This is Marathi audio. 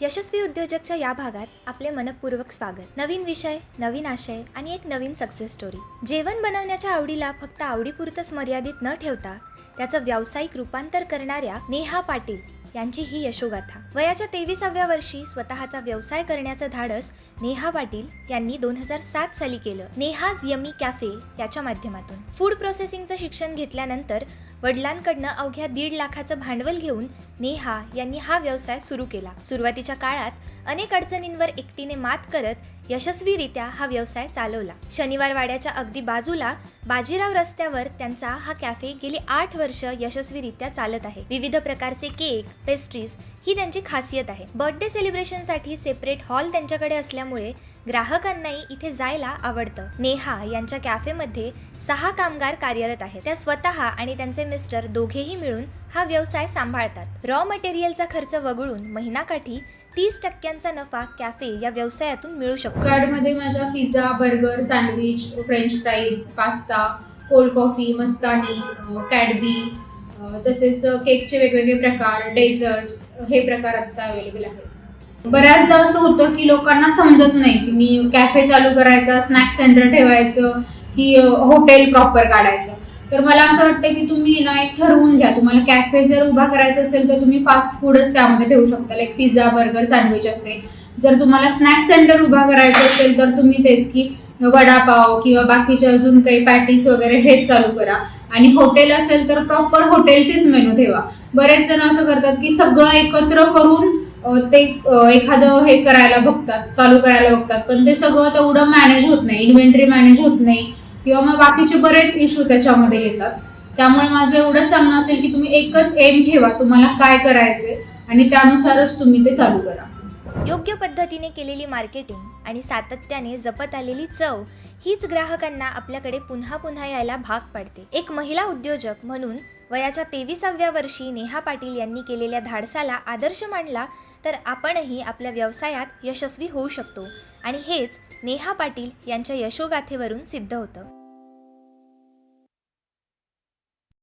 यशस्वी उद्योजकच्या या भागात आपले मनपूर्वक स्वागत. नवीन विषय नवीन आशय आणि एक नवीन सक्सेस स्टोरी जेवण बनवण्याच्या आवडीला फक्त आवडीपुरतच मर्यादित न ठेवता त्याचं व्यावसायिक रूपांतर करणाऱ्या नेहा पाटील यांची ही यशोगाथा. वयाच्या तेविसाव्या वर्षी स्वतःचा व्यवसाय करण्याचं धाडस नेहा पाटील यांनी दोन हजार सात साली केलं. नेहाज यमी कॅफे याच्या माध्यमातून. फूड प्रोसेसिंगचं शिक्षण घेतल्यानंतर वडिलांकडनं अवघ्या दीड लाखाचं भांडवल घेऊन नेहा यांनी हा व्यवसाय सुरू केला. सुरुवातीच्या काळात अनेक अडचणींवर एकटीने मात करत यशस्वीरित्या हा व्यवसाय चालवला. शनिवार वाड्याच्या अगदी बाजूला बाजीराव रस्त्यावर त्यांचा हा कॅफे गेली आठ वर्ष यशस्वीरित्या चालत आहे. विविध प्रकारचे केक पेस्ट्रीज ही त्यांची खासियत आहे. बर्थडे सेलिब्रेशनसाठी सेपरेट हॉल त्यांच्याकडे असल्यामुळे ग्राहकांनाही इथे जायला आवडतं. नेहा यांच्या कॅफेमध्ये सहा कामगार कार्यरत आहेत. त्या स्वतः आणि त्यांचे मिस्टर दोघेही मिळून हा व्यवसाय सांभाळतात. रॉ मटेरियलचा खर्च वगळून महिनाकाठी तीस टक्क्यांचा नफा कॅफे या व्यवसायातून मिळू शकतो. कार्डमध्ये माझ्या pizza burger sandwich French fries pasta cold coffee mastani Cadbury तसेच केकचे वेगवेगळे प्रकार डेझर्ट्स हे प्रकार आत्ता अवेलेबल आहेत. बऱ्याचदा असं होतं की लोकांना समजत नाही की मी कॅफे चालू करायचं स्नॅक सेंटर ठेवायचं की हॉटेल प्रॉपर काढायचं. तर मला असं वाटतं की तुम्ही ना एक ठरवून घ्या. तुम्हाला कॅफे जर उभा करायचा असेल तर तुम्ही फास्ट फूडच त्यामध्ये ठेवू शकता. लाईक पिझ्झा बर्गर सँडविच असे. जर तुम्हाला स्नॅक सेंटर उभा करायचं असेल तर तुम्ही तेच की वडापाव किंवा बाकीचे अजून काही पॅटीस वगैरे हेच चालू करा. आणि हॉटेल असेल तर प्रॉपर हॉटेलचेच मेनू ठेवा. बरेच जण असं करतात की सगळं एकत्र करून ते एखादं हे करायला बघतात चालू करायला बघतात पण ते सगळं तेवढं मॅनेज होत नाही इन्व्हेंटरी मॅनेज होत नाही किंवा मग बाकीचे बरेच इश्यू त्याच्यामध्ये येतात. त्यामुळे माझं एवढं सांगणं असेल की तुम्ही एकच एम ठेवा तुम्हाला काय करायचे आणि त्यानुसारच तुम्ही ते चालू करा. योग्य पद्धतीने केलेली मार्केटिंग आणि सातत्याने जपत आलेली चव हीच ग्राहकांना आपल्याकडे पुन्हा पुन्हा यायला भाग पाडते. एक महिला उद्योजक म्हणून वयाच्या तेविसाव्या वर्षी नेहा पाटील यांनी केलेल्या धाडसाला आदर्श मांडला तर आपणही आपल्या व्यवसायात यशस्वी होऊ शकतो आणि हेच नेहा पाटील यांच्या यशोगाथेवरून सिद्ध होतं.